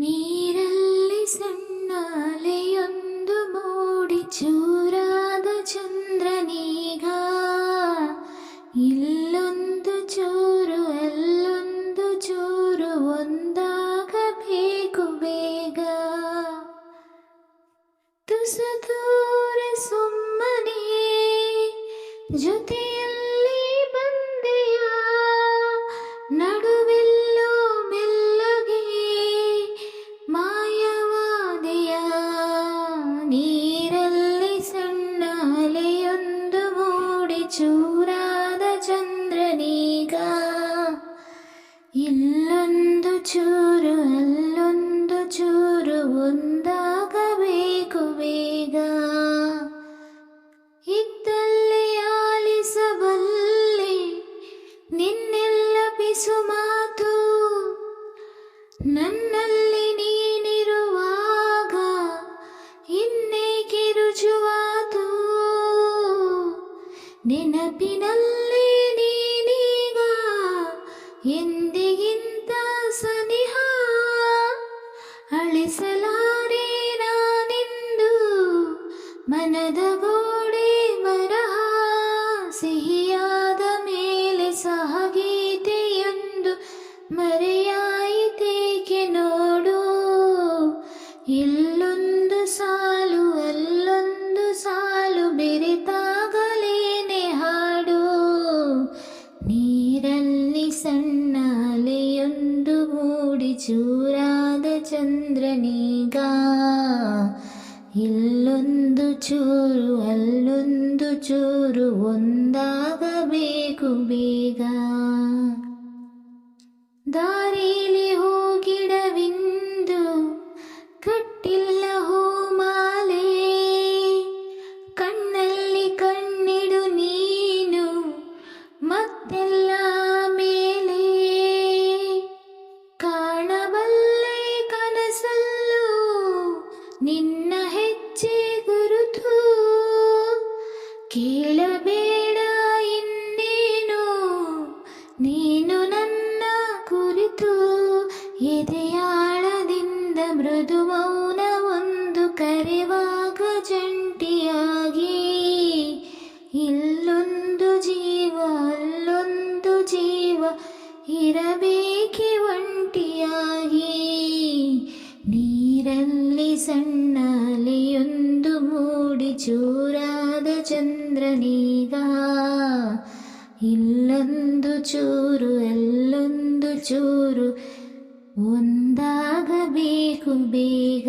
ನೀರಲ್ಲಿ ಸಣ್ಣ ಅಲೆಯೊಂದು ಮೂಡಿ ಚೂರಾದ ಚಂದ್ರನೀಗ ಇಲ್ಲೊಂದು ಚೂರು ಅಲ್ಲೊಂದು ಚೂರು ಒಂದಾಗಬೇಕು ಬೇಗ ತುಸು ದೂರ ಸುಮ್ಮನೆ ಜೊತೆಯಲ್ಲಿ ಅಲ್ಲೊಂದು ಚೂರು ಒಂದಾಗಬೇಕು ಬೇಗ. ಇದ್ದಲ್ಲಿ ಆಲಿಸಬಲ್ಲಿ ನಿನ್ನೆಲ್ಲ ಪಿಸು ಮಾತು. ನನ್ನಲ್ಲಿ ನೀನಿರುವಾಗ ಇನ್ನೇಕೆ ರುಜುವಾತು? ನೆನಪಿನಲ್ಲಿ ನೀನೀಗ ಎಂದಿಗಿಂತ ಮನದ ಗೋಡೆ ಬರಹ ಸಿಹಿಯಾದ ಮೇಲೆ ಸಹ ಗೀತೆಯೊಂದು ಮರೆಯಾಯಿತೇಕೆ ನೋಡು ಇಲ್ಲೊಂದು ಸಾಲು, ಅಲ್ಲೊಂದು ಸಾಲು ಬೆರೆತಾಗಲೇನೆ ಹಾಡು. ನೀರಲ್ಲಿ ಸಣ್ಣ ಅಲೆಯೊಂದು ಮೂಡಿ, ಚೂರಾದ ಚಂದ್ರನೀಗ. ಇಲ್ಲೊಂದು ಚೂರು, ಅಲ್ಲೊಂದು ಚೂರು ಒಂದಾಗಬೇಕು ಬೇಗ. ದಾರಿಲಿ ಹೋಗಿಡವಿಂದು ಕಟ್ಟಿಲ್ಲ ಹೂಮಾಲೆ. ಕಣ್ಣಲ್ಲಿ ಕಣ್ಣಿಡು ನೀನು ಮತ್ತೆಲ್ಲ ಮೇಲೆ. ಕಾಣಬಲ್ಲೆ ಕನಸಲ್ಲೂ ನಿನ್ನ ಎದೆಯಾಳದಿಂದ ಮೃದು ಮೌನ ಒಂದು ಕರೆವಾಗ ಜಂಟಿಯಾಗಿ. ಇಲ್ಲೊಂದು ಜೀವ, ಅಲ್ಲೊಂದು ಜೀವ ಇರಬೇಕೆ ಒಂಟಿಯಾಗಿ. ನೀರಲ್ಲಿ ಸಣ್ಣ ಅಲೆಯೊಂದು ಮೂಡಿ ಚೂರಾದ ಚಂದ್ರನೀಗ. ಇಲ್ಲೊಂದು ಚೂರು ಎಲ್ಲೊಂದು ಚೂರು ಒಂದಾಗಬೇಕು ಬೇಗ